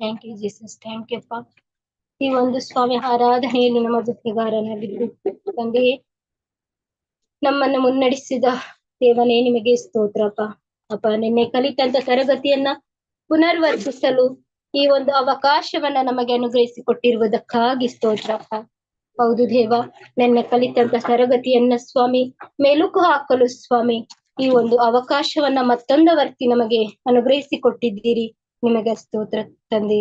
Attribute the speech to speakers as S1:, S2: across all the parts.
S1: Thank you Jesus thank you ಪಾ ಈ ಒಂದು ಸ್ವಾಮಿ ಆರಾಧನೆಯಲ್ಲಿ ನಮ್ಮ ಜೊತೆಗಾರನಾಗಿದ್ದು, ತಂದೆಯೇ, ನಮ್ಮನ್ನು ಮುನ್ನಡೆಸಿದ ದೇವನೇ, ನಿಮಗೆ ಸ್ತೋತ್ರಪ್ಪ ಅಪ್ಪ. ನಿನ್ನೆ ಕಲಿತಂತ ತರಗತಿಯನ್ನ ಪುನರ್ವರ್ತಿಸಲು ಈ ಒಂದು ಅವಕಾಶವನ್ನ ನಮಗೆ ಅನುಗ್ರಹಿಸಿ ಕೊಟ್ಟಿರುವುದಕ್ಕಾಗಿ ಸ್ತೋತ್ರಪ್ಪ ಹೌದು ದೇವ, ನಿನ್ನೆ ಕಲಿತಂತ ತರಗತಿಯನ್ನ ಸ್ವಾಮಿ ಮೆಲುಕು ಹಾಕಲು ಸ್ವಾಮಿ, ಈ ಒಂದು ಅವಕಾಶವನ್ನ ಮತ್ತೊಂದು ವರ್ತಿ ನಮಗೆ ಅನುಗ್ರಹಿಸಿ ಕೊಟ್ಟಿದ್ದೀರಿ ನಿಮಗೆ ಸ್ತೋತ್ರ ತಂದೆ.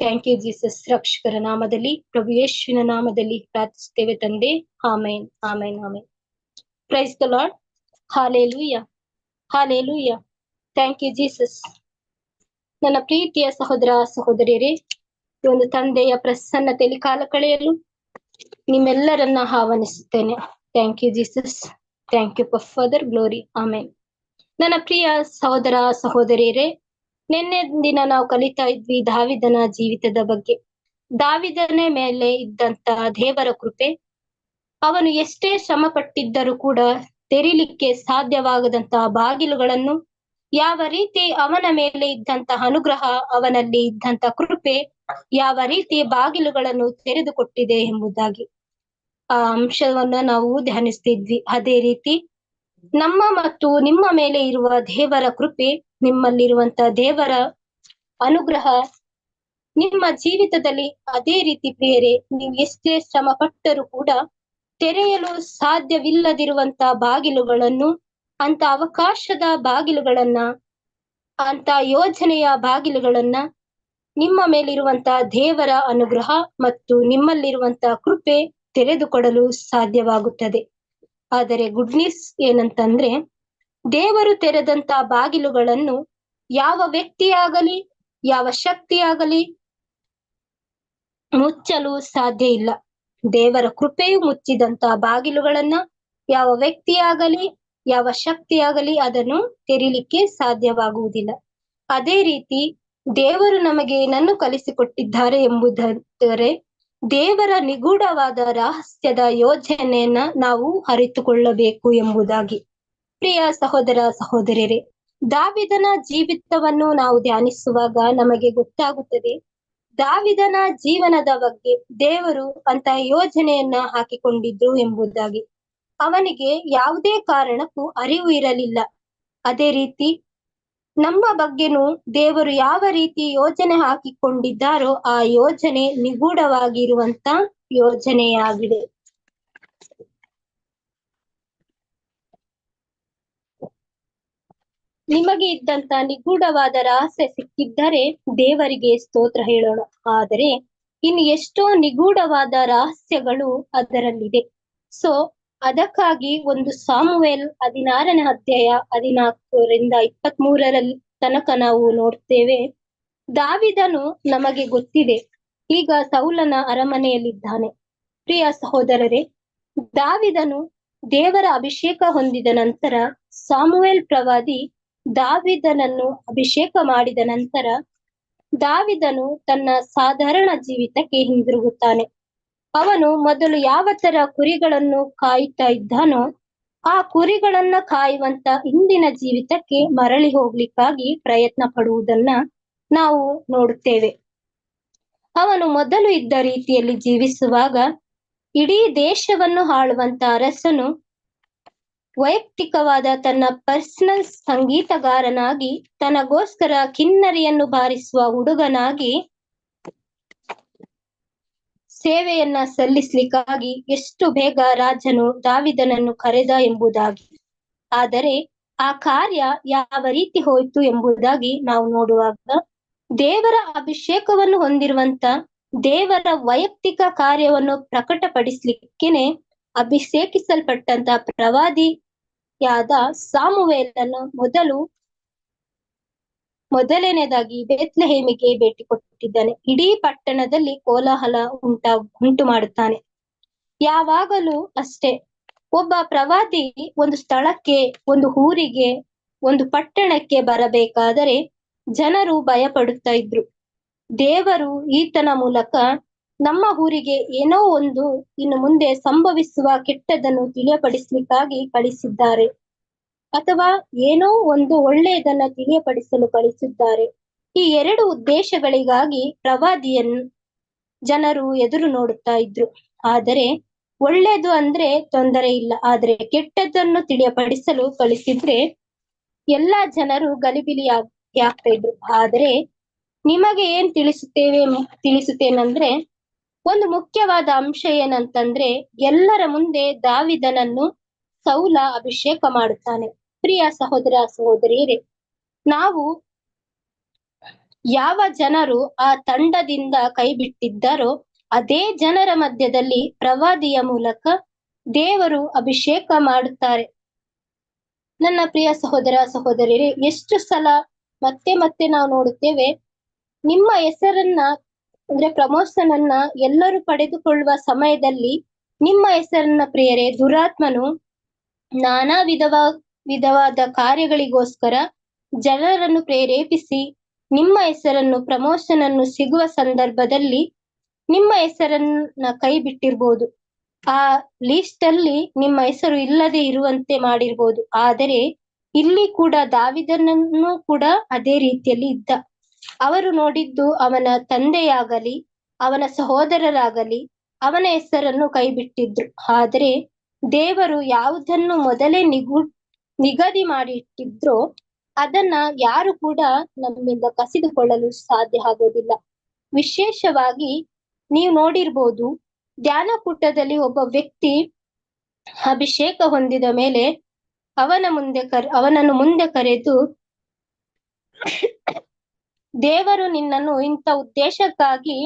S1: ಥ್ಯಾಂಕ್ ಯು ಜೀಸಸ್ ರಕ್ಷಕರ ನಾಮದಲ್ಲಿ, ಪ್ರಭು ಯೇಶುವಿನ ನಾಮದಲ್ಲಿ ಪ್ರಾರ್ಥಿಸುತ್ತೇವೆ ತಂದೆ. Amen amen amen. Praise the lord hallelujah thank you Jesus ನನ್ನ ಪ್ರೀತಿಯ ಸಹೋದರ ಸಹೋದರಿಯರೇ, ಈ ಒಂದು ತಂದೆಯ ಪ್ರಸನ್ನತೆಯಲ್ಲಿ ಕಾಲ ಕಳೆಯಲು ನಿಮ್ಮೆಲ್ಲರನ್ನ ಆಹ್ವಾನಿಸುತ್ತೇನೆ. Thank you Jesus thank you father glory amen ನನ್ನ ಪ್ರಿಯ ಸಹೋದರ ಸಹೋದರಿಯರೇ ನಿನ್ನೆ ದಿನ ನಾವು ಕಲಿತಾ ಇದ್ವಿ ದಾವಿದನ ಜೀವಿತದ ಬಗ್ಗೆ. ದಾವಿದನ ಮೇಲೆ ಇದ್ದಂತ ದೇವರ ಕೃಪೆ, ಅವನು ಎಷ್ಟೇ ಶ್ರಮ ಪಟ್ಟಿದ್ದರೂ ಕೂಡ ತೆರಿಲಿಕ್ಕೆ ಸಾಧ್ಯವಾಗದಂತಹ ಬಾಗಿಲುಗಳನ್ನು, ಯಾವ ರೀತಿ ಅವನ ಮೇಲೆ ಇದ್ದಂತಹ ಅನುಗ್ರಹ, ಅವನಲ್ಲಿ ಇದ್ದಂತ ಕೃಪೆ, ಯಾವ ರೀತಿ ಬಾಗಿಲುಗಳನ್ನು ತೆರೆದುಕೊಟ್ಟಿದೆ ಎಂಬುದಾಗಿ ಆ ಅಂಶವನ್ನ ನಾವು ಧ್ಯಾನಿಸ್ತಿದ್ವಿ. ಅದೇ ರೀತಿ ನಮ್ಮ ಮತ್ತು ನಿಮ್ಮ ಮೇಲೆ ಇರುವ ದೇವರ ಕೃಪೆ ನಿಮ್ಮಲ್ಲಿರುವಂತ ದೇವರ ಅನುಗ್ರಹ ನಿಮ್ಮ ಜೀವಿತದಲ್ಲಿ ಅದೇ ರೀತಿ ಬೇರೆ ನೀವು ಎಷ್ಟೇ ಶ್ರಮ ಪಟ್ಟರೂ ಕೂಡ ತೆರೆಯಲು ಸಾಧ್ಯವಿಲ್ಲದಿರುವಂತ ಬಾಗಿಲುಗಳನ್ನು, ಅಂತ ಅವಕಾಶದ ಬಾಗಿಲುಗಳನ್ನ, ಅಂತ ಯೋಜನೆಯ ಬಾಗಿಲುಗಳನ್ನ ನಿಮ್ಮ ಮೇಲಿರುವಂತ ದೇವರ ಅನುಗ್ರಹ ಮತ್ತು ನಿಮ್ಮಲ್ಲಿರುವಂತ ಕೃಪೆ ತೆರೆದುಕೊಡಲು ಸಾಧ್ಯವಾಗುತ್ತದೆ. ಆದರೆ ಗುಡ್ ನ್ಯೂಸ್ ಏನಂತಂದ್ರೆ ದೇವರು ತೆರೆದಂತ ಬಾಗಿಲುಗಳನ್ನು ಯಾವ ವ್ಯಕ್ತಿಯಾಗಲಿ, ಯಾವ ಶಕ್ತಿಯಾಗಲಿ ಮುಚ್ಚಲು ಸಾಧ್ಯ ಇಲ್ಲ. ದೇವರ ಕೃಪೆಯು ಮುಚ್ಚಿದಂತ ಬಾಗಿಲುಗಳನ್ನ ಯಾವ ವ್ಯಕ್ತಿಯಾಗಲಿ, ಯಾವ ಶಕ್ತಿಯಾಗಲಿ ಅದನ್ನು ತೆರಿಲಿಕ್ಕೆ ಸಾಧ್ಯವಾಗುವುದಿಲ್ಲ. ಅದೇ ರೀತಿ ದೇವರು ನಮಗೆ ಏನನ್ನು ಕಲಿಸಿಕೊಟ್ಟಿದ್ದಾರೆ ಎಂಬುದರೆ ದೇವರ ನಿಗೂಢವಾದ ರಹಸ್ಯದ ಯೋಜನೆಯನ್ನ ನಾವು ಅರಿತುಕೊಳ್ಳಬೇಕು ಎಂಬುದಾಗಿ. ಪ್ರಿಯ ಸಹೋದರ ಸಹೋದರಿಯರೇ, ದಾವಿದನ ಜೀವಿತವನ್ನು ನಾವು ಧ್ಯಾನಿಸುವಾಗ ನಮಗೆ ಗೊತ್ತಾಗುತ್ತದೆ, ದಾವಿದನ ಜೀವನದ ಬಗ್ಗೆ ದೇವರು ಅಂತ ಯೋಜನೆಯನ್ನ ಹಾಕಿಕೊಂಡಿದ್ರು ಎಂಬುದಾಗಿ. ಅವನಿಗೆ ಯಾವುದೇ ಕಾರಣಕ್ಕೂ ಅರಿವು ಇರಲಿಲ್ಲ. ಅದೇ ರೀತಿ, ನಮ್ಮ ಬಗ್ಗೆನೂ ದೇವರು ಯಾವ ರೀತಿ ಯೋಜನೆ ಹಾಕಿಕೊಂಡಿದ್ದಾರೋ ಆ ಯೋಜನೆ ನಿಗೂಢವಾಗಿರುವಂತ ಯೋಜನೆಯಾಗಿದೆ. ನಿಮಗೆ ಇದ್ದಂತ ನಿಗೂಢವಾದ ರಹಸ್ಯ ಸಿಕ್ಕಿದ್ದರೆ ದೇವರಿಗೆ ಸ್ತೋತ್ರ ಹೇಳೋಣ. ಆದರೆ ಇನ್ನು ಎಷ್ಟೋ ನಿಗೂಢವಾದ ರಹಸ್ಯಗಳು ಅದರಲ್ಲಿದೆ. ಸೊ ಅದಕ್ಕಾಗಿ ಒಂದು ಸಾಮುವೆಲ್ ಹದಿನಾರನೇ ಅಧ್ಯಾಯ ಹದಿನಾಲ್ಕರಿಂದ ಇಪ್ಪತ್ತ್ ಮೂರರಲ್ಲಿ ತನಕ ನಾವು ನೋಡ್ತೇವೆ. ದಾವಿದನು ನಮಗೆ ಗೊತ್ತಿದೆ. ಈಗ ಸೌಲನ ಅರಮನೆಯಲ್ಲಿದ್ದಾನೆ. ಪ್ರಿಯ ಸಹೋದರರೇ, ದಾವಿದನು ದೇವರ ಅಭಿಷೇಕ ಹೊಂದಿದ ನಂತರ ಸಾಮುವೆಲ್ ಪ್ರವಾದಿ ದಾವಿದನನ್ನು ಅಭಿಷೇಕ ಮಾಡಿದ ನಂತರ ದಾವಿದನು ತನ್ನ ಸಾಧಾರಣ ಜೀವಿತಕ್ಕೆ ಹಿಂದಿರುಗುತ್ತಾನೆ. ಅವನು ಮೊದಲು ಯಾವ ತರ ಕುರಿಗಳನ್ನು ಕಾಯುತ್ತಾ ಇದ್ದಾನೋ ಆ ಕುರಿಗಳನ್ನ ಕಾಯುವಂತ ಇಂದಿನ ಜೀವಿತಕ್ಕೆ ಮರಳಿ ಹೋಗ್ಲಿಕ್ಕಾಗಿ ಪ್ರಯತ್ನ ಪಡುವುದನ್ನ ನಾವು ನೋಡುತ್ತೇವೆ. ಅವನು ಮೊದಲು ಇದ್ದ ರೀತಿಯಲ್ಲಿ ಜೀವಿಸುವಾಗ ಇಡೀ ದೇಶವನ್ನು ಆಳುವಂತ ಅರಸನು ವೈಯಕ್ತಿಕವಾದ ತನ್ನ ಪರ್ಸನಲ್ ಸಂಗೀತಗಾರನಾಗಿ, ತನಗೋಸ್ಕರ ಕಿನ್ನರಿಯನ್ನು ಬಾರಿಸುವ ಹುಡುಗನಾಗಿ ಸೇವೆಯನ್ನ ಸಲ್ಲಿಸಲಿಕ್ಕಾಗಿ ಎಷ್ಟು ಬೇಗ ರಾಜನು ದಾವಿದನನ್ನು ಕರೆದ ಎಂಬುದಾಗಿ. ಆದರೆ ಆ ಕಾರ್ಯ ಯಾವ ರೀತಿ ಹೋಯಿತು ಎಂಬುದಾಗಿ ನಾವು ನೋಡುವಾಗ, ದೇವರ ಅಭಿಷೇಕವನ್ನು ಹೊಂದಿರುವಂತ ದೇವರ ವೈಯಕ್ತಿಕ ಕಾರ್ಯವನ್ನು ಪ್ರಕಟಪಡಿಸ್ಲಿಕ್ಕೇನೆ ಅಭಿಷೇಕಿಸಲ್ಪಟ್ಟಂತ ಪ್ರವಾದಿಯಾದ ಸಾಮುವೇಲನ್ನು ಮೊದಲು ಮೊದಲನೇದಾಗಿ ಬೇತ್ಲೆಹೇಮಿಗೆ ಭೇಟಿ ಕೊಟ್ಟಿದ್ದಾನೆ. ಇಡೀ ಪಟ್ಟಣದಲ್ಲಿ ಕೋಲಾಹಲ ಉಂಟ, ಉಂಟು ಮಾಡುತ್ತಾನೆ. ಯಾವಾಗಲೂ ಅಷ್ಟೇ. ಒಬ್ಬ ಪ್ರವಾದಿ ಒಂದು ಸ್ಥಳಕ್ಕೆ, ಒಂದು ಊರಿಗೆ, ಒಂದು ಪಟ್ಟಣಕ್ಕೆ ಬರಬೇಕಾದರೆ ಜನರು ಭಯ ಪಡುತ್ತಾ ಇದ್ರು. ದೇವರು ಈತನ ಮೂಲಕ ನಮ್ಮ ಊರಿಗೆ ಏನೋ ಒಂದು ಇನ್ನು ಮುಂದೆ ಸಂಭವಿಸುವ ಕೆಟ್ಟದನ್ನು ತಿಳಿಯಪಡಿಸಲಿಕ್ಕಾಗಿ ಕಳಿಸಿದ್ದಾರೆ. ಅಥವಾ ಏನೋ ಒಂದು ಒಳ್ಳೆಯದನ್ನ ತಿಳಿಯಪಡಿಸಲು ಕಳಿಸಿದ್ದಾರೆ. ಈ ಎರಡು ಉದ್ದೇಶಗಳಿಗಾಗಿ ಪ್ರವಾದಿಯನ್ನು ಜನರು ಎದುರು ನೋಡುತ್ತಾ ಇದ್ರು. ಆದರೆ ಒಳ್ಳೇದು ಅಂದ್ರೆ ತೊಂದರೆ ಇಲ್ಲ. ಆದ್ರೆ ಕೆಟ್ಟದ್ದನ್ನು ತಿಳಿಯಪಡಿಸಲು ಕಳಿಸಿದ್ರೆ ಎಲ್ಲಾ ಜನರು ಗಲಿಬಿಲಿ ಆಗ್ತಾ ಇದ್ರು. ಆದರೆ ನಿಮಗೆ ಏನ್ ತಿಳಿಸುತ್ತೇವೆ ತಿಳಿಸುತ್ತೇನಂದ್ರೆ ಒಂದು ಮುಖ್ಯವಾದ ಅಂಶ ಏನಂತಂದ್ರೆ ಎಲ್ಲರ ಮುಂದೆ ದಾವಿದನನ್ನು ಸೌಲ ಅಭಿಷೇಕ ಮಾಡುತ್ತಾನೆ. ಪ್ರಿಯ ಸಹೋದರ ಸಹೋದರಿಯರೇ, ನಾವು ಯಾವ ಜನರು ಆ ತಂಡದಿಂದ ಕೈ ಬಿಟ್ಟಿದ್ದಾರೋ ಅದೇ ಜನರ ಮಧ್ಯದಲ್ಲಿ ಪ್ರವಾದಿಯ ಮೂಲಕ ದೇವರು ಅಭಿಷೇಕ ಮಾಡುತ್ತಾರೆ. ನನ್ನ ಪ್ರಿಯ ಸಹೋದರ ಸಹೋದರಿಯರೇ, ಎಷ್ಟು ಸಲ ಮತ್ತೆ ಮತ್ತೆ ನಾವು ನೋಡುತ್ತೇವೆ, ನಿಮ್ಮ ಹೆಸರನ್ನ ಅಂದ್ರೆ ಪ್ರಮೋಷನ್ ಅನ್ನ ಎಲ್ಲರೂ ಪಡೆದುಕೊಳ್ಳುವ ಸಮಯದಲ್ಲಿ ನಿಮ್ಮ ಹೆಸರನ್ನ ಪ್ರಿಯರೇ, ದುರಾತ್ಮನು ನಾನಾ ವಿಧವ, ವಿಧವಾದ ಕಾರ್ಯಗಳಿಗೋಸ್ಕರ ಜನರನ್ನು ಪ್ರೇರೇಪಿಸಿ ನಿಮ್ಮ ಹೆಸರನ್ನು ಪ್ರಮೋಷನ್ ಅನ್ನು ಸಿಗುವ ಸಂದರ್ಭದಲ್ಲಿ ನಿಮ್ಮ ಹೆಸರನ್ನ ಕೈ ಬಿಟ್ಟಿರ್ಬೋದು. ಆ ಲಿಸ್ಟ್ ಅಲ್ಲಿ ನಿಮ್ಮ ಹೆಸರು ಇಲ್ಲದೆ ಇರುವಂತೆ ಮಾಡಿರ್ಬೋದು. ಆದರೆ ಇಲ್ಲಿ ಕೂಡ ದಾವಿದನನ್ನು ಕೂಡ ಅದೇ ರೀತಿಯಲ್ಲಿ ಇದ್ದ. ಅವರು ನೋಡಿದ್ದು ಅವನ ತಂದೆಯಾಗಲಿ, ಅವನ ಸಹೋದರರಾಗಲಿ, ಅವನ ಹೆಸರನ್ನು ಕೈಬಿಟ್ಟಿದ್ರು. ಆದರೆ ದೇವರು ಯಾವುದನ್ನು ಮೊದಲೇ ನಿಗು, ನಿಗದಿ ಮಾಡಿಟ್ಟಿದ್ರೋ ಅದನ್ನ ಯಾರು ಕೂಡ ನಮ್ಮಿಂದ ಕಸಿದುಕೊಳ್ಳಲು ಸಾಧ್ಯ ಆಗೋದಿಲ್ಲ. ವಿಶೇಷವಾಗಿ ನೀವು ನೋಡಿರ್ಬೋದು ಧ್ಯಾನ ಕೂಟದಲ್ಲಿ ಒಬ್ಬ ವ್ಯಕ್ತಿ ಅಭಿಷೇಕ ಹೊಂದಿದ ಮೇಲೆ ಅವನ ಮುಂದೆ ಕರ್, ಅವನನ್ನು ಮುಂದೆ ಕರೆದು ದೇವರು ನಿನ್ನನ್ನು ಇಂಥ ಉದ್ದೇಶಕ್ಕಾಗಿ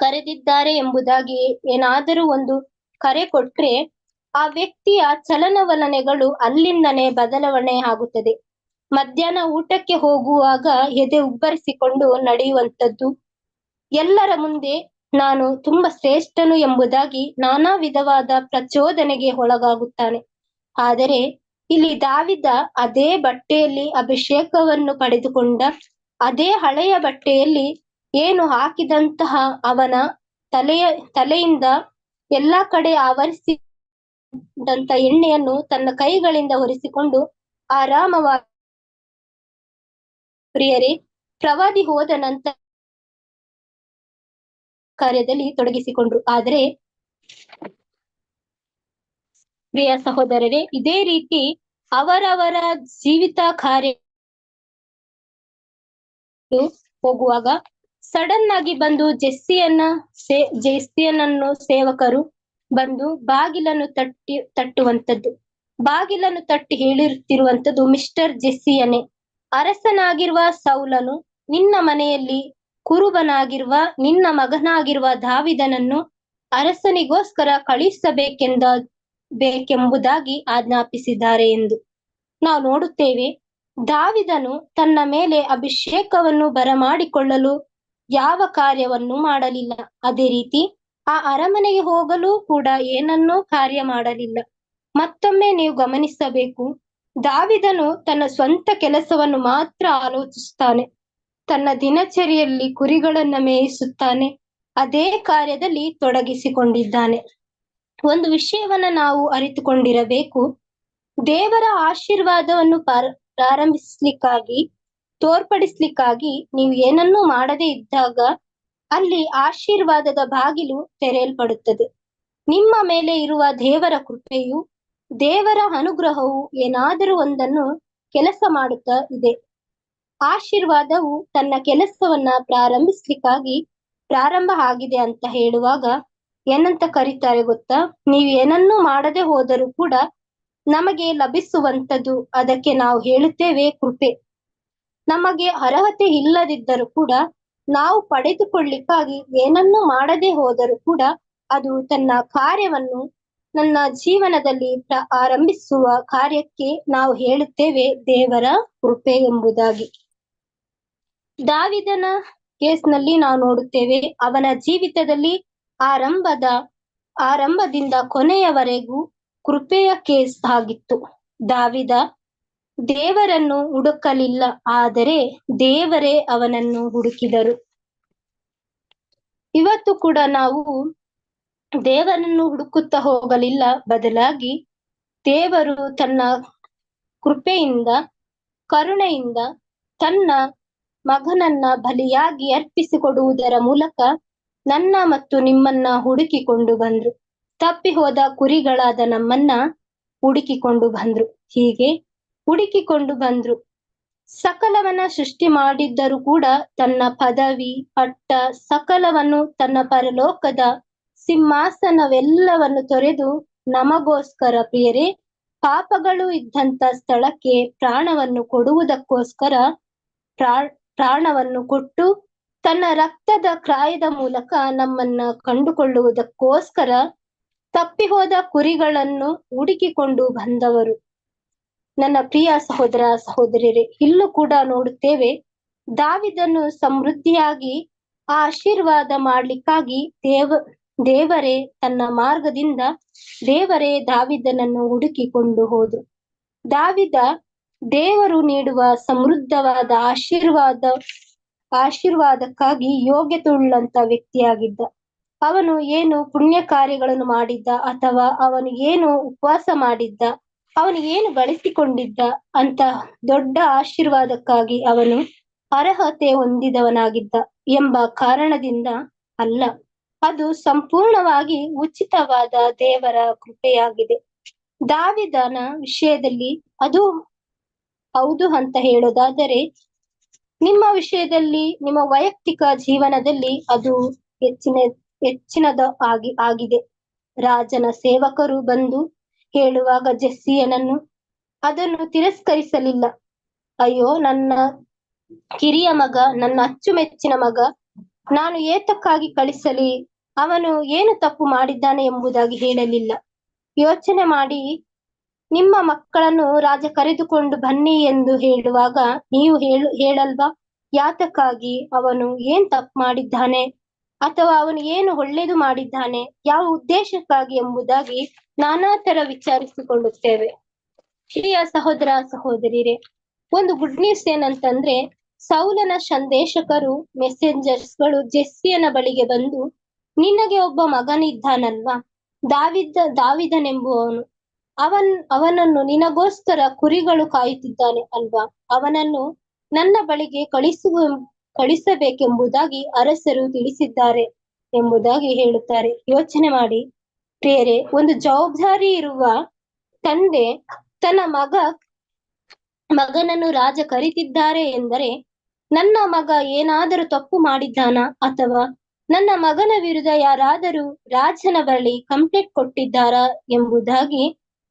S1: ಕರೆದಿದ್ದಾರೆ ಎಂಬುದಾಗಿ ಏನಾದರೂ ಒಂದು ಕರೆ ಕೊಟ್ರೆ ಆ ವ್ಯಕ್ತಿಯ ಚಲನವಲನೆಗಳು ಅಲ್ಲಿಂದನೇ ಬದಲಾವಣೆ ಆಗುತ್ತದೆ. ಮಧ್ಯಾಹ್ನ ಊಟಕ್ಕೆ ಹೋಗುವಾಗ ಎದೆ ಉಬ್ಬರಿಸಿಕೊಂಡು ನಡೆಯುವಂಥದ್ದು ಎಲ್ಲರ ಮುಂದೆ ನಾನು ತುಂಬಾ ಶ್ರೇಷ್ಠನು ಎಂಬುದಾಗಿ ನಾನಾ ವಿಧವಾದ ಪ್ರಚೋದನೆಗೆ ಒಳಗಾಗುತ್ತಾನೆ. ಆದರೆ ಇಲ್ಲಿ ದಾವಿದ ಅದೇ ಬಟ್ಟೆಯಲ್ಲಿ ಅಭಿಷೇಕವನ್ನು ಪಡೆದುಕೊಂಡ ಅದೇ ಹಳೆಯ ಬಟ್ಟೆಯಲ್ಲಿ ಏನು ಹಾಕಿದಂತಹ ಅವನ ತಲೆಯ, ತಲೆಯಿಂದ ಎಲ್ಲಾ ಕಡೆ ಆವರಿಸಿದಂತ ಎಣ್ಣೆಯನ್ನು ತನ್ನ ಕೈಗಳಿಂದ ಹೊರಿಸಿಕೊಂಡು ಆರಾಮವಾಗಿ ಪ್ರಿಯರೇ, ಪ್ರವಾದಿ ಹೋದ ನಂತರ ಕಾರ್ಯದಲ್ಲಿ ತೊಡಗಿಸಿಕೊಂಡ್ರು. ಆದರೆ ಪ್ರಿಯ ಸಹೋದರರೇ, ಇದೇ ರೀತಿ ಅವರವರ ಜೀವಿತ ಕಾರ್ಯ ಹೋಗುವಾಗ ಸಡನ್ ಆಗಿ ಬಂದು ಜೆಸ್ಸಿಯನ್ನ ಸೇ, ಜೆಸ್ಸಿಯನನ್ನು ಸೇವಕರು ಬಂದು ಬಾಗಿಲನ್ನು ತಟ್ಟಿ ತಟ್ಟುವಂತದ್ದು ಬಾಗಿಲನ್ನು ತಟ್ಟಿ ಹೇಳಿರುತ್ತಿರುವಂಥದ್ದು ಮಿಸ್ಟರ್ ಜೆಸ್ಸಿಯನೇ. ಅರಸನಾಗಿರುವ ಸೌಲನು ನಿನ್ನ ಮನೆಯಲ್ಲಿ ಕುರುಬನಾಗಿರುವ, ನಿನ್ನ ಮಗನಾಗಿರುವ ದಾವಿದನನ್ನು ಅರಸನಿಗೋಸ್ಕರ ಕಳಿಸಬೇಕೆಂದ ಬೇಕೆಂಬುದಾಗಿ ಆಜ್ಞಾಪಿಸಿದ್ದಾರೆ ಎಂದು. ನಾವು ನೋಡುತ್ತೇವೆ ದಾವಿದನು ತನ್ನ ಮೇಲೆ ಅಭಿಷೇಕವನ್ನು ಬರಮಾಡಿಕೊಳ್ಳಲು ಯಾವ ಕಾರ್ಯವನ್ನು ಮಾಡಲಿಲ್ಲ. ಅದೇ ರೀತಿ ಆ ಅರಮನೆಗೆ ಹೋಗಲು ಕೂಡ ಏನನ್ನೂ ಕಾರ್ಯ ಮಾಡಲಿಲ್ಲ. ಮತ್ತೊಮ್ಮೆ ನೀವು ಗಮನಿಸಬೇಕು, ದಾವಿದನು ತನ್ನ ಸ್ವಂತ ಕೆಲಸವನ್ನು ಮಾತ್ರ ಆಲೋಚಿಸುತ್ತಾನೆ. ತನ್ನ ದಿನಚರಿಯಲ್ಲಿ ಕುರಿಗಳನ್ನ ಮೇಯಿಸುತ್ತಾನೆ. ಅದೇ ಕಾರ್ಯದಲ್ಲಿ ತೊಡಗಿಸಿಕೊಂಡಿದ್ದಾನೆ. ಒಂದು ವಿಷಯವನ್ನ ನಾವು ಅರಿತುಕೊಂಡಿರಬೇಕು. ದೇವರ ಆಶೀರ್ವಾದವನ್ನು ಪ್ರಾರಂಭಿಸ್ಲಿಕ್ಕಾಗಿ, ತೋರ್ಪಡಿಸ್ಲಿಕ್ಕಾಗಿ ನೀವು ಏನನ್ನೂ ಮಾಡದೇ ಇದ್ದಾಗ ಅಲ್ಲಿ ಆಶೀರ್ವಾದದ ಬಾಗಿಲು ತೆರೆಯಲ್ಪಡುತ್ತದೆ. ನಿಮ್ಮ ಮೇಲೆ ಇರುವ ದೇವರ ಕೃಪೆಯು, ದೇವರ ಅನುಗ್ರಹವು ಏನಾದರೂ ಒಂದನ್ನು ಕೆಲಸ ಮಾಡುತ್ತಾ ಇದೆ. ಆಶೀರ್ವಾದವು ತನ್ನ ಕೆಲಸವನ್ನ ಪ್ರಾರಂಭಿಸ್ಲಿಕ್ಕಾಗಿ ಪ್ರಾರಂಭ ಆಗಿದೆ ಅಂತ ಹೇಳುವಾಗ ಏನಂತ ಕರೀತಾರೆ ಗೊತ್ತಾ? ನೀವು ಏನನ್ನೂ ಮಾಡದೆ ಹೋದರೂ ಕೂಡ ನಮಗೆ ಲಭಿಸುವಂತದ್ದು ಅದಕ್ಕೆ ನಾವು ಹೇಳುತ್ತೇವೆ ಕೃಪೆ. ನಮಗೆ ಅರ್ಹತೆ ಇಲ್ಲದಿದ್ದರೂ ಕೂಡ ನಾವು ಪಡೆದುಕೊಳ್ಳಿಕ್ಕಾಗಿ ಏನನ್ನೂ ಮಾಡದೆ ಹೋದರೂ ಕೂಡ ಅದು ತನ್ನ ಕಾರ್ಯವನ್ನು ನನ್ನ ಜೀವನದಲ್ಲಿ ಆರಂಭಿಸುವ ಕಾರ್ಯಕ್ಕೆ ನಾವು ಹೇಳುತ್ತೇವೆ ದೇವರ ಕೃಪೆ ಎಂಬುದಾಗಿ. ದಾವಿದನ ಕೇಸ್ನಲ್ಲಿ ನಾವು ನೋಡುತ್ತೇವೆ, ಅವನ ಜೀವಿತದಲ್ಲಿ ಆರಂಭದ ಆರಂಭದಿಂದ ಕೊನೆಯವರೆಗೂ ಕೃಪೆಯ ಕೇಸ್ ಆಗಿತ್ತು. ದಾವಿದ, ದೇವರನ್ನು ಹುಡುಕಲಿಲ್ಲ, ಆದರೆ ದೇವರೇ ಅವನನ್ನು ಹುಡುಕಿದರು. ಇವತ್ತು ಕೂಡ ನಾವು ದೇವರನ್ನು ಹುಡುಕುತ್ತಾ ಹೋಗಲಿಲ್ಲ ಬದಲಾಗಿ ದೇವರು ತನ್ನ ಕೃಪೆಯಿಂದ, ಕರುಣೆಯಿಂದ ತನ್ನ ಮಗನನ್ನ ಬಲಿಯಾಗಿ ಅರ್ಪಿಸಿಕೊಡುವುದರ ಮೂಲಕ ನನ್ನ ಮತ್ತು ನಿಮ್ಮನ್ನ ಹುಡುಕಿಕೊಂಡು ಬಂದ್ರು. ತಪ್ಪಿ ಹೋದ ಕುರಿಗಳಾದ ನಮ್ಮನ್ನ ಹುಡುಕಿಕೊಂಡು ಬಂದ್ರು. ಹೀಗೆ ಹುಡುಕಿಕೊಂಡು ಬಂದ್ರು. ಸಕಲವನ್ನ ಸೃಷ್ಟಿ ಮಾಡಿದ್ದರೂ ಕೂಡ ತನ್ನ ಪದವಿ ಪಟ್ಟ ಸಕಲವನ್ನು ತನ್ನ ಪರಲೋಕದ ಸಿಂಹಾಸನವೆಲ್ಲವನ್ನು ತೊರೆದು ನಮಗೋಸ್ಕರ ಪ್ರಿಯರೇ, ಪಾಪಗಳು ಇದ್ದಂತ ಸ್ಥಳಕ್ಕೆ ಪ್ರಾಣವನ್ನು ಕೊಡುವುದಕ್ಕೋಸ್ಕರ ಪ್ರಾ ಪ್ರಾಣವನ್ನು ಕೊಟ್ಟು ತನ್ನ ರಕ್ತದ ಕ್ರಾಯದ ಮೂಲಕ ನಮ್ಮನ್ನ ಕಂಡುಕೊಳ್ಳುವುದಕ್ಕೋಸ್ಕರ ತಪ್ಪಿ ಹೋದ ಕುರಿಗಳನ್ನು ಹುಡುಕಿಕೊಂಡು ಬಂದವರು. ನನ್ನ ಪ್ರಿಯ ಸಹೋದರ ಸಹೋದರಿಯರೇ, ಇಲ್ಲೂ ಕೂಡ ನೋಡುತ್ತೇವೆ ದಾವಿದನ್ನು ಸಮೃದ್ಧಿಯಾಗಿ ಆಶೀರ್ವಾದ ಮಾಡ್ಲಿಕ್ಕಾಗಿ ದೇವ, ದೇವರೇ ತನ್ನ ಮಾರ್ಗದಿಂದ ದೇವರೇ ದಾವಿದನನ್ನು ಹುಡುಕಿಕೊಂಡು ಹೋದ್ರು. ದಾವಿದ ದೇವರು ನೀಡುವ ಸಮೃದ್ಧವಾದ ಆಶೀರ್ವಾದ, ಆಶೀರ್ವಾದಕ್ಕಾಗಿ ಯೋಗ್ಯತೆ ಉಳ್ಳಂತ ವ್ಯಕ್ತಿಯಾಗಿದ್ದ. ಅವನು ಏನು ಪುಣ್ಯ ಕಾರ್ಯಗಳನ್ನು ಮಾಡಿದ್ದ ಅಥವಾ ಅವನು ಏನು ಉಪವಾಸ ಮಾಡಿದ್ದ, ಅವನು ಏನು ಗಳಿಸಿಕೊಂಡಿದ್ದ ಅಂತ ದೊಡ್ಡ ಆಶೀರ್ವಾದಕ್ಕಾಗಿ ಅವನು ಅರ್ಹತೆ ಹೊಂದಿದವನಾಗಿದ್ದ ಎಂಬ ಕಾರಣದಿಂದ ಅಲ್ಲ. ಅದು ಸಂಪೂರ್ಣವಾಗಿ ಉಚಿತವಾದ ದೇವರ ಕೃಪೆಯಾಗಿದೆ. ದಾವಿದನ ವಿಷಯದಲ್ಲಿ ಅದು ಹೌದು ಅಂತ ಹೇಳೋದಾದರೆ, ನಿಮ್ಮ ವಿಷಯದಲ್ಲಿ, ನಿಮ್ಮ ವೈಯಕ್ತಿಕ ಜೀವನದಲ್ಲಿ ಅದು ಹೆಚ್ಚಿನ ಹೆಚ್ಚಿನದ ಆಗಿ, ಆಗಿದೆ. ರಾಜನ ಸೇವಕರು ಬಂದು ಹೇಳುವಾಗ ಜೆಸ್ಸಿಯನನ್ನು ಅದನ್ನು ತಿರಸ್ಕರಿಸಲಿಲ್ಲ. ಅಯ್ಯೋ, ನನ್ನ ಕಿರಿಯ ಮಗ, ನನ್ನ ಅಚ್ಚುಮೆಚ್ಚಿನ ಮಗ, ನಾನು ಏತಕ್ಕಾಗಿ ಕಳಿಸಲಿ? ಅವನು ಏನು ತಪ್ಪು ಮಾಡಿದ್ದಾನೆ ಎಂಬುದಾಗಿ ಹೇಳಲಿಲ್ಲ. ಯೋಚನೆ ಮಾಡಿ, ನಿಮ್ಮ ಮಕ್ಕಳನ್ನು ರಾಜ ಕರೆದುಕೊಂಡು ಬನ್ನಿ ಎಂದು ಹೇಳುವಾಗ, ನೀವು ಹೇಳು, ಹೇಳಲ್ವಾ? ಯಾತಕ್ಕಾಗಿ ಅವನು ಏನ್ ತಪ್ಪು ಮಾಡಿದ್ದಾನೆ? ಅಥವಾ ಅವನು ಏನು ಒಳ್ಳೇದು ಮಾಡಿದ್ದಾನೆ, ಯಾವ ಉದ್ದೇಶಕ್ಕಾಗಿ ಎಂಬುದಾಗಿ ನಾನಾ ತರ ವಿಚಾರಿಸಿಕೊಳ್ಳುತ್ತೇವೆ. ಶ್ರೀಯ ಸಹೋದರ ಸಹೋದರಿರೇ, ಒಂದು ಗುಡ್ ನ್ಯೂಸ್ ಏನಂತಂದ್ರೆ, ಸೌಲನ ಸಂದೇಶಕರು ಮೆಸೆಂಜರ್ಸ್ಗಳು ಜೆಸ್ಸಿಯನ ಬಳಿಗೆ ಬಂದು, ನಿನಗೆ ಒಬ್ಬ ಮಗನಿದ್ದಾನಲ್ವಾ? ದಾವಿದ ದಾವಿದನೆಂಬುವವನು. ಅವನ್, ಅವನನ್ನು ನಿನಗೋಸ್ಕರ ಕುರಿಗಳು ಕಾಯುತ್ತಿದ್ದಾನೆ ಅಲ್ವಾ? ಅವನನ್ನು ನನ್ನ ಬಳಿಗೆ ಕಳಿಸುವ ಕಳಿಸಬೇಕೆಂಬುದಾಗಿ ಅರಸರು ತಿಳಿಸಿದ್ದಾರೆ ಎಂಬುದಾಗಿ ಹೇಳುತ್ತಾರೆ. ಯೋಚನೆ ಮಾಡಿ. ಪ್ರಿಯರೇ, ಒಂದು ಜವಾಬ್ದಾರಿ ಇರುವ ತಂದೆ ತನ್ನ ಮಗ, ಮಗನನ್ನು ರಾಜ ಕರೀತಿದ್ದಾರೆ ಎಂದರೆ ನನ್ನ ಮಗ ಏನಾದರೂ ತಪ್ಪು ಮಾಡಿದ್ದಾನ ಅಥವಾ ನನ್ನ ಮಗನ ವಿರುದ್ಧ ಯಾರಾದರೂ ರಾಜನ ಬಳಿ ಕಂಪ್ಲೇಂಟ್ ಕೊಟ್ಟಿದ್ದಾರಾ ಎಂಬುದಾಗಿ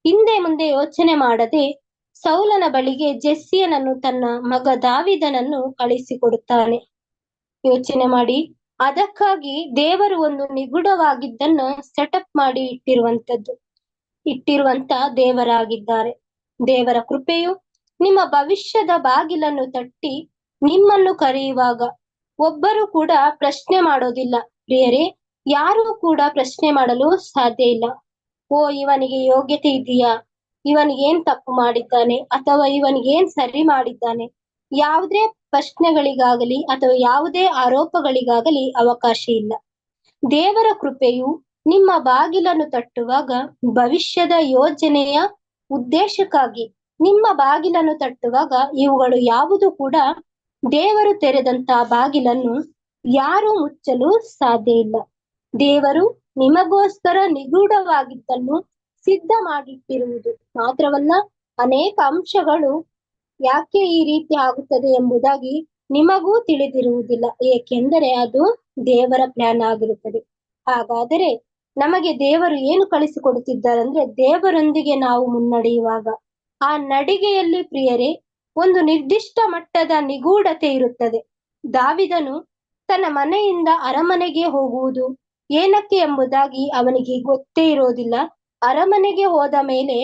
S1: ಹಿಂದೆ ಮುಂದೆ ಯೋಚನೆ ಮಾಡದೆ ಸೌಲನ ಬಳಿಗೆ ಜೆಸ್ಸಿಯನನ್ನು ತನ್ನ ಮಗ ದಾವಿದನನ್ನು ಕಳಿಸಿಕೊಡುತ್ತಾನೆ. ಯೋಚನೆ ಮಾಡಿ, ಅದಕ್ಕಾಗಿ ದೇವರು ಒಂದು ನಿಗೂಢವಾಗಿದ್ದನ್ನ ಸೆಟಪ್ ಮಾಡಿ ಇಟ್ಟಿರುವಂತದ್ದು. ಇಟ್ಟಿರುವಂತ ದೇವರಾಗಿದ್ದಾರೆ. ದೇವರ ಕೃಪೆಯು ನಿಮ್ಮ ಭವಿಷ್ಯದ ಬಾಗಿಲನ್ನು ತಟ್ಟಿ ನಿಮ್ಮನ್ನು ಕರೆಯುವಾಗ ಒಬ್ಬರು ಕೂಡ ಪ್ರಶ್ನೆ ಮಾಡೋದಿಲ್ಲ. ಪ್ರಿಯರೇ, ಯಾರೂ ಕೂಡ ಪ್ರಶ್ನೆ ಮಾಡಲು ಸಾಧ್ಯ ಇಲ್ಲ. ಓ, ಇವನಿಗೆ ಯೋಗ್ಯತೆ ಇದೆಯಾ? ಇವನಿಗೆ ಏನ್ ತಪ್ಪು ಮಾಡಿದ್ದಾನೆ ಅಥವಾ ಇವನ್ ಸರಿ ಮಾಡಿದ್ದಾನೆ? ಯಾವುದೇ ಪ್ರಶ್ನೆಗಳಿಗಾಗಲಿ ಅಥವಾ ಯಾವುದೇ ಆರೋಪಗಳಿಗಾಗಲಿ ಅವಕಾಶ ಇಲ್ಲ. ದೇವರ ಕೃಪೆಯು ನಿಮ್ಮ ಬಾಗಿಲನ್ನು ತಟ್ಟುವಾಗ ಭವಿಷ್ಯದ ಯೋಜನೆಯ ಉದ್ದೇಶಕ್ಕಾಗಿ ನಿಮ್ಮ ಬಾಗಿಲನ್ನು ತಟ್ಟುವಾಗ ಇವುಗಳು ಯಾವುದು ಕೂಡ ದೇವರು ತೆರೆದಂತ ಬಾಗಿಲನ್ನು ಯಾರು ಮುಚ್ಚಲು ಸಾಧ್ಯ ಇಲ್ಲ. ದೇವರು ನಿಮಗೋಸ್ಕರ ನಿಗೂಢವಾಗಿದ್ದನ್ನು ಸಿದ್ಧ ಮಾಡಿಟ್ಟಿರುವುದು. ಮಾತ್ರವಲ್ಲ, ಅನೇಕ ಅಂಶಗಳು ಯಾಕೆ ಈ ರೀತಿ ಆಗುತ್ತದೆ ಎಂಬುದಾಗಿ ನಿಮಗೂ ತಿಳಿದಿರುವುದಿಲ್ಲ. ಏಕೆಂದರೆ ಅದು ದೇವರ ಪ್ಲಾನ್ ಆಗಿರುತ್ತದೆ. ಹಾಗಾದರೆ ನಮಗೆ ದೇವರು ಏನು ಕಳಿಸಿಕೊಡುತ್ತಿದ್ದಾರೆ ಅಂದ್ರೆ ದೇವರೊಂದಿಗೆ ನಾವು ಮುನ್ನಡೆಯುವಾಗ ಆ ನಡಿಗೆಯಲ್ಲಿ ಪ್ರಿಯರೇ, ಒಂದು ನಿರ್ದಿಷ್ಟ ಮಟ್ಟದ ನಿಗೂಢತೆ ಇರುತ್ತದೆ. ದಾವಿದನು ತನ್ನ ಮನೆಯಿಂದ ಅರಮನೆಗೆ ಹೋಗುವುದು ಏನಕ್ಕೆ ಎಂಬುದಾಗಿ ಅವನಿಗೆ ಗೊತ್ತೇ ಇರೋದಿಲ್ಲ. ಅರಮನೆಗೆ ಹೋದ ಮೇಲೆ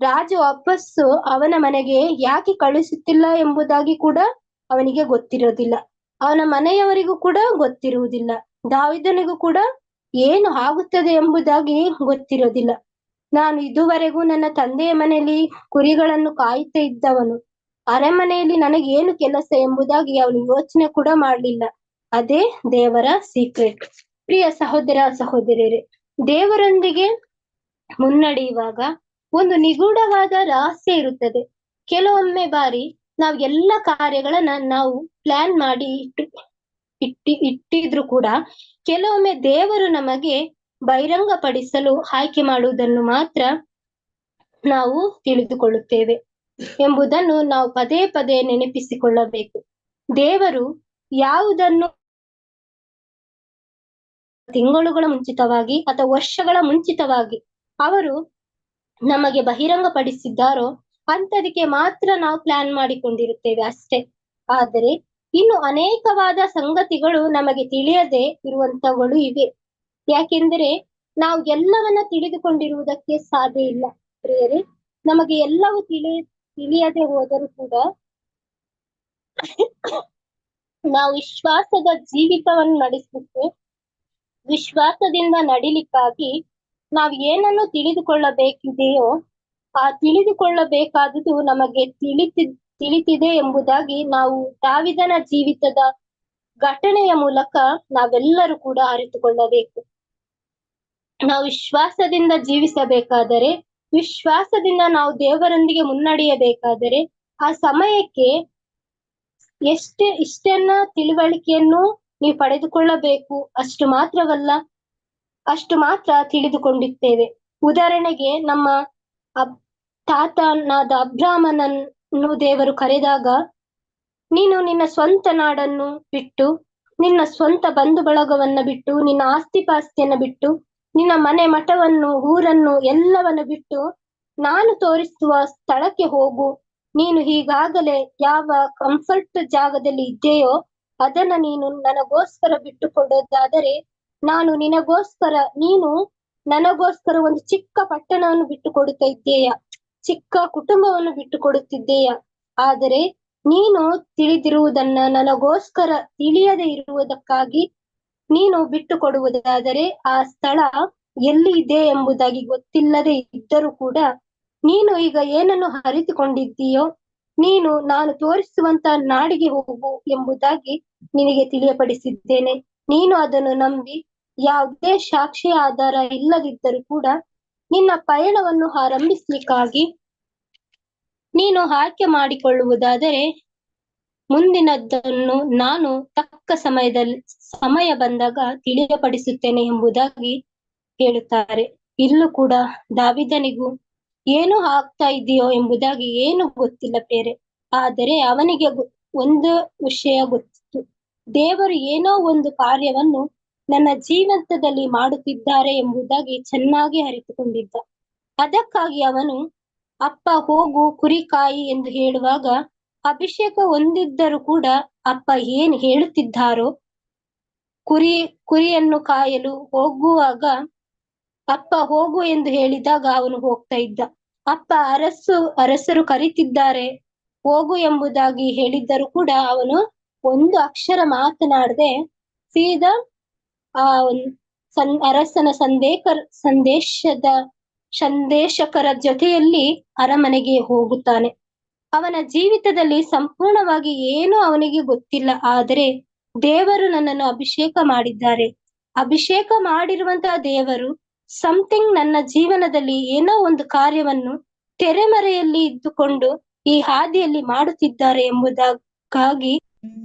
S1: ರಾಜ ವಾಪಸ್ಸು ಅವನ ಮನೆಗೆ ಯಾಕೆ ಕಳಿಸುತ್ತಿಲ್ಲ ಎಂಬುದಾಗಿ ಕೂಡ ಅವನಿಗೆ ಗೊತ್ತಿರೋದಿಲ್ಲ ಅವನ ಮನೆಯವರಿಗೂ ಕೂಡ ಗೊತ್ತಿರುವುದಿಲ್ಲ. ದಾವಿದನಿಗೂ ಕೂಡ ಏನು ಆಗುತ್ತದೆ ಎಂಬುದಾಗಿ ಗೊತ್ತಿರೋದಿಲ್ಲ ನಾನು ಇದುವರೆಗೂ ನನ್ನ ತಂದೆಯ ಮನೆಯಲ್ಲಿ ಕುರಿಗಳನ್ನು ಕಾಯುತ್ತಾ ಇದ್ದವನು. ಅರಮನೆಯಲ್ಲಿ ನನಗೆ ಏನು ಕೆಲಸ ಎಂಬುದಾಗಿ ಅವನು ಯೋಚನೆ ಕೂಡ ಮಾಡಲಿಲ್ಲ. ಅದೇ ದೇವರ ಸೀಕ್ರೆಟ್ ಪ್ರಿಯ ಸಹೋದರ ಸಹೋದರಿಯರೇ, ದೇವರೊಂದಿಗೆ ಮುನ್ನಡೆಯುವಾಗ ಒಂದು ನಿಗೂಢವಾದ ರಹಸ್ಯ ಇರುತ್ತದೆ. ಕೆಲವೊಮ್ಮೆ ಬಾರಿ ನಾವು ಎಲ್ಲ ಕಾರ್ಯಗಳನ್ನ ನಾವು ಪ್ಲಾನ್ ಮಾಡಿ ಇಟ್ಟು, ಇಟ್ಟಿ, ಇಟ್ಟಿದ್ರು ಕೂಡ ಕೆಲವೊಮ್ಮೆ ದೇವರು ನಮಗೆ ಬಹಿರಂಗಪಡಿಸಲು ಆಯ್ಕೆ ಮಾಡುವುದನ್ನು ಮಾತ್ರ ನಾವು ತಿಳಿದುಕೊಳ್ಳುತ್ತೇವೆ ಎಂಬುದನ್ನು ನಾವು ಪದೇ ಪದೇ ನೆನಪಿಸಿಕೊಳ್ಳಬೇಕು. ದೇವರು ಯಾವುದನ್ನು ತಿಂಗಳುಗಳ ಮುಂಚಿತವಾಗಿ ಅಥವಾ ವರ್ಷಗಳ ಮುಂಚಿತವಾಗಿ ಅವರು ನಮಗೆ ಬಹಿರಂಗಪಡಿಸಿದ್ದಾರೋ ಅಂತದಕ್ಕೆ ಮಾತ್ರ ನಾವು ಪ್ಲಾನ್ ಮಾಡಿಕೊಂಡಿರುತ್ತೇವೆ ಅಷ್ಟೇ. ಆದರೆ ಇನ್ನು ಅನೇಕವಾದ ಸಂಗತಿಗಳು ನಮಗೆ ತಿಳಿಯದೆ ಇರುವಂತವುಗಳು ಇವೆ. ಯಾಕೆಂದರೆ ನಾವು ಎಲ್ಲವನ್ನ ತಿಳಿದುಕೊಂಡಿರುವುದಕ್ಕೆ ಸಾಧ್ಯ ಇಲ್ಲ. ಪ್ರಿಯರೇ, ನಮಗೆ ಎಲ್ಲವೂ ತಿಳಿ, ತಿಳಿಯದೆ ಹೋದರೂ ಕೂಡ ನಾವು ವಿಶ್ವಾಸದ ಜೀವಿತವನ್ನು ನಡೆಸಲಿಕ್ಕೆ, ವಿಶ್ವಾಸದಿಂದ ನಡಿಲಿಕ್ಕಾಗಿ ನಾವು ಏನನ್ನು ತಿಳಿದುಕೊಳ್ಳಬೇಕಿದೆಯೋ, ಆ ತಿಳಿದುಕೊಳ್ಳಬೇಕಾದದ್ದು ನಮಗೆ ತಿಳಿತಿ, ತಿಳಿತಿದೆ ಎಂಬುದಾಗಿ ನಾವು ದಾವಿದನ ಜೀವಿತದ ಘಟನೆಯ ಮೂಲಕ ನಾವೆಲ್ಲರೂ ಕೂಡ ಅರಿತುಕೊಳ್ಳಬೇಕು. ನಾವು ವಿಶ್ವಾಸದಿಂದ ಜೀವಿಸಬೇಕಾದರೆ, ವಿಶ್ವಾಸದಿಂದ ನಾವು ದೇವರೊಂದಿಗೆ ಮುನ್ನಡೆಯಬೇಕಾದರೆ, ಆ ಸಮಯಕ್ಕೆ ಎಷ್ಟೇ ಇಷ್ಟನ್ನ ತಿಳುವಳಿಕೆಯನ್ನು ನೀವು ಪಡೆದುಕೊಳ್ಳಬೇಕು ಅಷ್ಟು ಮಾತ್ರವಲ್ಲ ಅಷ್ಟು ಮಾತ್ರ ತಿಳಿದುಕೊಂಡಿದ್ದೇವೆ. ಉದಾಹರಣೆಗೆ ನಮ್ಮ ಅಬ್, ತಾತನಾದ ಅಬ್ರಾಹ್ಮನನ್ನು ದೇವರು ಕರೆದಾಗ, ನೀನು ನಿನ್ನ ಸ್ವಂತ ನಾಡನ್ನು ಬಿಟ್ಟು, ನಿನ್ನ ಸ್ವಂತ ಬಂಧು ಬಳಗವನ್ನು ಬಿಟ್ಟು, ನಿನ್ನ ಆಸ್ತಿ ಪಾಸ್ತಿಯನ್ನ ಬಿಟ್ಟು, ನಿನ್ನ ಮನೆ ಮಠವನ್ನು, ಊರನ್ನು ಎಲ್ಲವನ್ನು ಬಿಟ್ಟು ನಾನು ತೋರಿಸುವ ಸ್ಥಳಕ್ಕೆ ಹೋಗು. ನೀನು ಹೀಗಾಗಲೇ ಯಾವ ಕಂಫರ್ಟ್ ಜಾಗದಲ್ಲಿ ಇದ್ದೇಯೋ ಅದನ್ನ ನೀನು ನನಗೋಸ್ಕರ ಬಿಟ್ಟುಕೊಡೋದಾದರೆ ನಾನು ನಿನಗೋಸ್ಕರ, ನೀನು ನನಗೋಸ್ಕರ ಒಂದು ಚಿಕ್ಕ ಪಟ್ಟಣವನ್ನು ಬಿಟ್ಟು ಕೊಡುತ್ತಾ ಚಿಕ್ಕ ಕುಟುಂಬವನ್ನು ಬಿಟ್ಟು ಕೊಡುತ್ತಿದ್ದೇಯ ಆದರೆ ನೀನು ತಿಳಿದಿರುವುದನ್ನ ನನಗೋಸ್ಕರ ತಿಳಿಯದೆ ಇರುವುದಕ್ಕಾಗಿ ನೀನು ಬಿಟ್ಟು ಕೊಡುವುದಾದರೆ ಆ ಸ್ಥಳ ಎಲ್ಲಿ ಇದೆ ಎಂಬುದಾಗಿ ಗೊತ್ತಿಲ್ಲದೆ ಇದ್ದರೂ ಕೂಡ ನೀನು ಈಗ ಏನನ್ನು ಅರಿತುಕೊಂಡಿದ್ದೀಯೋ, ನೀನು ನಾನು ತೋರಿಸುವಂತ ನಾಡಿಗೆ ಹೋಗು ಎಂಬುದಾಗಿ ನಿನಗೆ ತಿಳಿಯಪಡಿಸಿದ್ದೇನೆ. ನೀನು ಅದನ್ನು ನಂಬಿ ಯಾವುದೇ ಸಾಕ್ಷಿ ಆಧಾರ ಇಲ್ಲದಿದ್ದರೂ ಕೂಡ ನಿನ್ನ ಪಯಣವನ್ನು ಆರಂಭಿಸ್ಲಿಕ್ಕಾಗಿ ನೀನು ಆಯ್ಕೆ ಮಾಡಿಕೊಳ್ಳುವುದಾದರೆ ಮುಂದಿನದ್ದನ್ನು ನಾನು ತಕ್ಕ ಸಮಯದಲ್ಲಿ, ಸಮಯ ಬಂದಾಗ ತಿಳಿಯಪಡಿಸುತ್ತೇನೆ ಎಂಬುದಾಗಿ ಹೇಳುತ್ತಾರೆ. ಇಲ್ಲೂ ಕೂಡ ದಾವಿದನಿಗೂ ಏನು ಆಗ್ತಾ ಇದೆಯೋ ಎಂಬುದಾಗಿ ಏನು ಗೊತ್ತಿಲ್ಲ ಬೇರೆ ಆದರೆ ಅವನಿಗೆ ಒಂದು ವಿಷಯ ಗೊತ್ತಿತ್ತು ದೇವರು ಏನೋ ಒಂದು ಕಾರ್ಯವನ್ನು ನನ್ನ ಜೀವಂತದಲ್ಲಿ ಮಾಡುತ್ತಿದ್ದಾರೆ ಎಂಬುದಾಗಿ ಚೆನ್ನಾಗಿ ಅರಿತುಕೊಂಡಿದ್ದ. ಅದಕ್ಕಾಗಿ ಅವನು, ಅಪ್ಪ, ಹೋಗು, ಕುರಿಕಾಯಿ ಎಂದು ಹೇಳುವಾಗ, ಅಭಿಷೇಕ ಹೊಂದಿದ್ದರೂ ಕೂಡ ಅಪ್ಪ ಏನ್ ಹೇಳುತ್ತಿದ್ದಾರೋ, ಕುರಿ, ಕುರಿಯನ್ನು ಕಾಯಲು ಹೋಗುವಾಗ ಅಪ್ಪ ಹೋಗು ಎಂದು ಹೇಳಿದಾಗ ಅವನು ಹೋಗ್ತಾ ಇದ್ದ. ಅಪ್ಪ, ಅರಸು, ಅರಸರು ಕರೀತಿದ್ದಾರೆ, ಹೋಗು ಎಂಬುದಾಗಿ ಹೇಳಿದ್ದರೂ ಕೂಡ ಅವನು ಒಂದು ಅಕ್ಷರ ಮಾತನಾಡದೆ ಸೀದಾ ಆ ಸನ್ ಅರಸನ ಸಂದೇಕರ್ ಸಂದೇಶದ ಸಂದೇಶಕರ ಜೊತೆಯಲ್ಲಿ ಅರಮನೆಗೆ ಹೋಗುತ್ತಾನೆ. ಅವನ ಜೀವಿತದಲ್ಲಿ ಸಂಪೂರ್ಣವಾಗಿ ಏನು ಅವನಿಗೆ ಗೊತ್ತಿಲ್ಲ ಆದರೆ ದೇವರು ನನ್ನನ್ನು ಅಭಿಷೇಕ ಮಾಡಿದ್ದಾರೆ. ಅಭಿಷೇಕ ಮಾಡಿರುವಂತಹ ದೇವರು ಸಮಥಿಂಗ್ ನನ್ನ ಜೀವನದಲ್ಲಿ ಏನೋ ಒಂದು ಕಾರ್ಯವನ್ನು ತೆರೆಮರೆಯಲ್ಲಿ ಇದ್ದುಕೊಂಡು ಈ ಹಾದಿಯಲ್ಲಿ ಮಾಡುತ್ತಿದ್ದಾರೆ ಎಂಬುದಕ್ಕಾಗಿ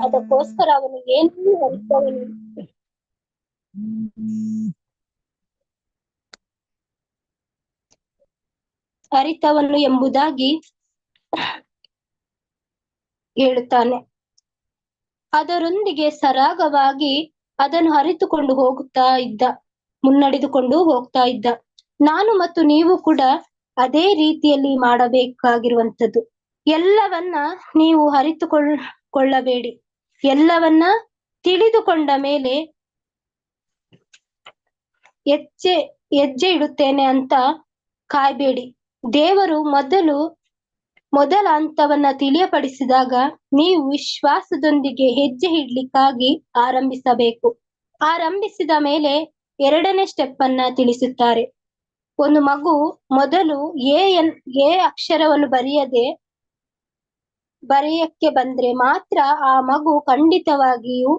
S1: ಅದಕ್ಕೋಸ್ಕರ ಅವನು ಏನನ್ನೂ ಅರಿತವನು ಎಂಬುದಾಗಿ ಹೇಳುತ್ತಾನೆ. ಅದರೊಂದಿಗೆ ಸರಾಗವಾಗಿ ಅದನ್ನು ಅರಿತುಕೊಂಡು ಹೋಗುತ್ತಾ ಇದ್ದ, ಮುನ್ನಡೆದುಕೊಂಡು ಹೋಗ್ತಾ ಇದ್ದ. ನಾನು ಮತ್ತು ನೀವು ಕೂಡ ಅದೇ ರೀತಿಯಲ್ಲಿ ಮಾಡಬೇಕಾಗಿರುವಂಥದ್ದು. ಎಲ್ಲವನ್ನ ನೀವು ಹರಿತುಕೊಳ್ಳಬೇಡಿ ಕೊಳ್ಳಬೇಡಿ. ಎಲ್ಲವನ್ನ ತಿಳಿದುಕೊಂಡ ಮೇಲೆ ಹೆಜ್ಜೆ ಹೆಜ್ಜೆ ಇಡುತ್ತೇನೆ ಅಂತ ಕಾಯ್ಬೇಡಿ. ದೇವರು ಮೊದಲು, ಮೊದಲ ಹಂತವನ್ನ ತಿಳಿಯಪಡಿಸಿದಾಗ ನೀವು ವಿಶ್ವಾಸದೊಂದಿಗೆ ಹೆಜ್ಜೆ ಇಡ್ಲಿಕ್ಕಾಗಿ ಆರಂಭಿಸಬೇಕು. ಆರಂಭಿಸಿದ ಮೇಲೆ ಎರಡನೇ ಸ್ಟೆಪ್ ಅನ್ನ ತಿಳಿಸುತ್ತಾರೆ. ಒಂದು ಮಗು ಮೊದಲು ಎ ಎನ್, ಎ ಅಕ್ಷರವನ್ನು ಬರೆಯದೆ, ಬರೆಯಕ್ಕೆ ಬಂದ್ರೆ ಮಾತ್ರ ಆ ಮಗು ಖಂಡಿತವಾಗಿಯೂ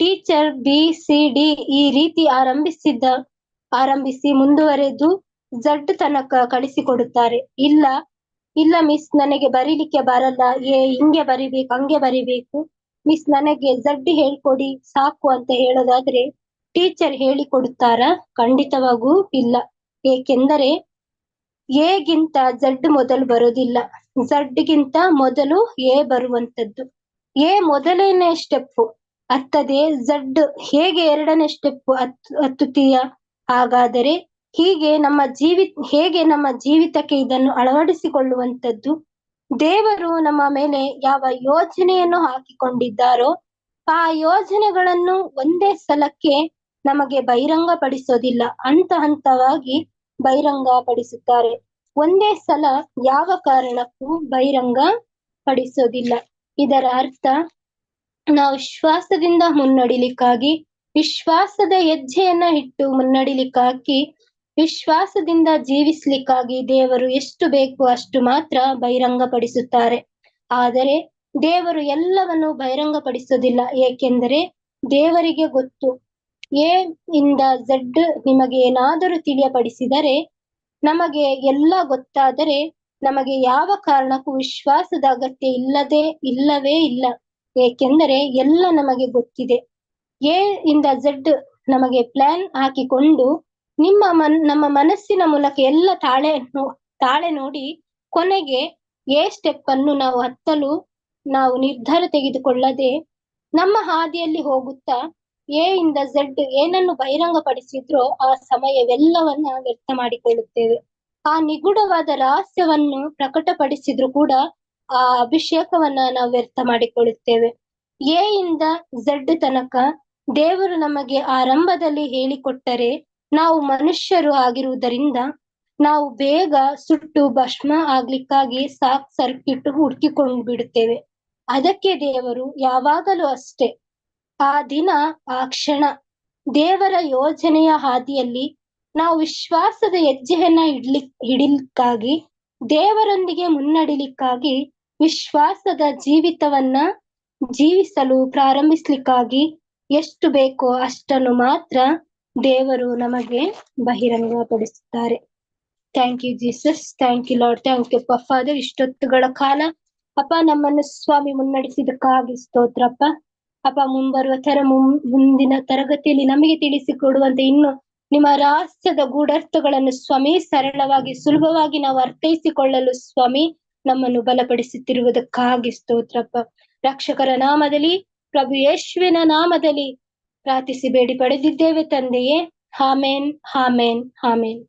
S1: ಟೀಚರ್ ಬಿ, ಸಿ, ಡಿ ಈ ರೀತಿ ಆರಂಭಿಸಿದ್ದ ಆರಂಭಿಸಿ ಮುಂದುವರೆದು ಝಡ್ ತನಕ ಕಳಿಸಿಕೊಡುತ್ತಾರೆ. ಇಲ್ಲ ಇಲ್ಲ ಮಿಸ್, ನನಗೆ ಬರೀಲಿಕ್ಕೆ ಬರಲ್ಲ. ಏ, ಹಿಂಗೆ ಬರಿಬೇಕು, ಹಂಗೆ ಬರಿಬೇಕು. ಮಿಸ್, ನನಗೆ ಝಡ್ ಹೇಳ್ಕೊಡಿ, ಸಾಕು ಅಂತ ಹೇಳೋದಾದ್ರೆ ಟೀಚರ್ ಹೇಳಿ ಕೊಡುತ್ತಾರಾ ಖಂಡಿತವಾಗೂ ಇಲ್ಲ. ಏಕೆಂದರೆ ಎಗಿಂತ ಝಡ್ ಮೊದಲು ಬರೋದಿಲ್ಲ. ಝಡ್ ಗಿಂತ ಮೊದಲು ಎ ಬರುವಂತದ್ದು ಎ ಮೊದಲನೇ ಸ್ಟೆಪ್ ಹತ್ತದೆ ಝಡ್ ಹೇಗೆ ಎರಡನೇ ಸ್ಟೆಪ್ ಹತ್ತುತ್ತೀಯ? ಹಾಗಾದರೆ ಹೀಗೆ ನಮ್ಮ ಜೀವಿ, ಹೇಗೆ ನಮ್ಮ ಜೀವಿತಕ್ಕೆ ಇದನ್ನು ಅಳವಡಿಸಿಕೊಳ್ಳುವಂತದ್ದು ದೇವರು ನಮ್ಮ ಮೇಲೆ ಯಾವ ಯೋಜನೆಯನ್ನು ಹಾಕಿಕೊಂಡಿದ್ದಾರೋ, ಆ ಯೋಜನೆಗಳನ್ನು ಒಂದೇ ಸಲಕ್ಕೆ ನಮಗೆ ಬಹಿರಂಗ ಪಡಿಸೋದಿಲ್ಲ ಹಂತ ಹಂತವಾಗಿ ಬಹಿರಂಗ ಪಡಿಸುತ್ತಾರೆ ಒಂದೇ ಸಲ ಯಾವ ಕಾರಣಕ್ಕೂ ಬಹಿರಂಗ ಪಡಿಸೋದಿಲ್ಲ ಇದರ ಅರ್ಥ, ನಾವು ವಿಶ್ವಾಸದಿಂದ ಮುನ್ನಡಿಲಿಕ್ಕಾಗಿ ವಿಶ್ವಾಸದ ಹೆಜ್ಜೆಯನ್ನ ಇಟ್ಟು ಮುನ್ನಡಿಲಿಕ್ಕಾಗಿ, ವಿಶ್ವಾಸದಿಂದ ಜೀವಿಸ್ಲಿಕ್ಕಾಗಿ ದೇವರು ಎಷ್ಟು ಬೇಕು ಅಷ್ಟು ಮಾತ್ರ ಬಹಿರಂಗಪಡಿಸುತ್ತಾರೆ. ಆದರೆ ದೇವರು ಎಲ್ಲವನ್ನು ಬಹಿರಂಗಪಡಿಸೋದಿಲ್ಲ ಏಕೆಂದರೆ ದೇವರಿಗೆ ಗೊತ್ತು. ಎ ಇಂದ ಝಡ್ ನಿಮಗೆ ಏನಾದರೂ ತಿಳಿಯಪಡಿಸಿದರೆ, ನಮಗೆ ಎಲ್ಲ ಗೊತ್ತಾದರೆ, ನಮಗೆ ಯಾವ ಕಾರಣಕ್ಕೂ ವಿಶ್ವಾಸದ ಅಗತ್ಯ ಇಲ್ಲದೆ, ಇಲ್ಲವೇ ಇಲ್ಲ. ಏಕೆಂದರೆ ಎಲ್ಲ ನಮಗೆ ಗೊತ್ತಿದೆ. ಎ ಇಂದ ಝಡ್ ನಮಗೆ ಪ್ಲಾನ್ ಹಾಕಿಕೊಂಡು ನಿಮ್ಮ ಮನ್, ನಮ್ಮ ಮನಸ್ಸಿನ ಮೂಲಕ ಎಲ್ಲ ತಾಳೆ ತಾಳೆ ನೋಡಿ ಕೊನೆಗೆ ಎ ಸ್ಟೆಪ್ ಅನ್ನು ನಾವು ಹತ್ತಲು ನಾವು ನಿರ್ಧಾರ ತೆಗೆದುಕೊಳ್ಳದೆ ನಮ್ಮ ಹಾದಿಯಲ್ಲಿ ಹೋಗುತ್ತಾ ಎ ಇಂದ ಝಡ್ ಏನನ್ನು ಬಹಿರಂಗಪಡಿಸಿದ್ರೋ ಆ ಸಮಯವೆಲ್ಲವನ್ನ ವ್ಯರ್ಥ ಮಾಡಿಕೊಳ್ಳುತ್ತೇವೆ. ಆ ನಿಗೂಢವಾದ ರಹಸ್ಯವನ್ನು ಪ್ರಕಟಪಡಿಸಿದ್ರು ಕೂಡ ಆ ಅಭಿಷೇಕವನ್ನ ನಾವು ವ್ಯರ್ಥ ಮಾಡಿಕೊಳ್ಳುತ್ತೇವೆ. ಎ ಇಂದ ಝಡ್ ತನಕ ದೇವರು ನಮಗೆ ಆರಂಭದಲ್ಲಿ ಹೇಳಿಕೊಟ್ಟರೆ ನಾವು ಮನುಷ್ಯರು ಆಗಿರುವುದರಿಂದ ನಾವು ಬೇಗ ಸುಟ್ಟು ಭಸ್ಮ ಆಗ್ಲಿಕ್ಕಾಗಿ ಸಾಕ್ ಸರ್ಕಿಟ್ ಹುಡುಕಿಕೊಂಡು ಬಿಡುತ್ತೇವೆ. ಅದಕ್ಕೆ ದೇವರು ಯಾವಾಗಲೂ ಅಷ್ಟೇ. ಆ ದಿನ, ಆ ಕ್ಷಣ, ದೇವರ ಯೋಜನೆಯ ಹಾದಿಯಲ್ಲಿ ನಾವು ವಿಶ್ವಾಸದ ಹೆಜ್ಜೆಯನ್ನ ಇಡ್ಲಿ ಹಿಡಿಲಿಕ್ಕಾಗಿ, ದೇವರೊಂದಿಗೆ ಮುನ್ನಡಿಲಿಕ್ಕಾಗಿ, ವಿಶ್ವಾಸದ ಜೀವಿತವನ್ನ ಜೀವಿಸಲು ಪ್ರಾರಂಭಿಸ್ಲಿಕ್ಕಾಗಿ ಎಷ್ಟು ಬೇಕೋ ಅಷ್ಟನ್ನು ಮಾತ್ರ ದೇವರು ನಮಗೆ ಬಹಿರಂಗಪಡಿಸುತ್ತಾರೆ. Thank you Jesus thank you lord thank you father ಇಷ್ಟೊತ್ತುಗಳ ಕಾಲ, ಅಪ್ಪ, ನಮ್ಮನ್ನು ಸ್ವಾಮಿ ಮುನ್ನಡೆಸಿದಕ್ಕಾಗಿ ಸ್ತೋತ್ರಪ್ಪ. ಅಪ್ಪ, ಮುಂಬರುವ ತರ ಮುಂದಿನ ತರಗತಿಯಲ್ಲಿ ನಮಗೆ ತಿಳಿಸಿಕೊಡುವಂತೆ ಇನ್ನು ನಿಮ್ಮ ರಹಸ್ಯದ ಗೂಢರ್ಥಗಳನ್ನು ಸ್ವಾಮಿ, ಸರಳವಾಗಿ, ಸುಲಭವಾಗಿ ನಾವು ಅರ್ಥೈಸಿಕೊಳ್ಳಲು ಸ್ವಾಮಿ ನಮ್ಮನ್ನು ಬಲಪಡಿಸುತ್ತಿರುವುದಕ್ಕಾಗಿ ಸ್ತೋತ್ರಪ್ಪ. ರಕ್ಷಕರ ನಾಮದಲ್ಲಿ ಪ್ರಭು ಯೇಶುವಿನ ನಾಮದಲ್ಲಿ ಪ್ರಾರ್ಥಿಸಿ ಬೇಡಿ ಪಡೆದಿದ್ದೇವೆ ತಂದೆಯೇ. ಹಾಮೇನ್ ಹಾಮೇನ್ ಹಾಮೇನ್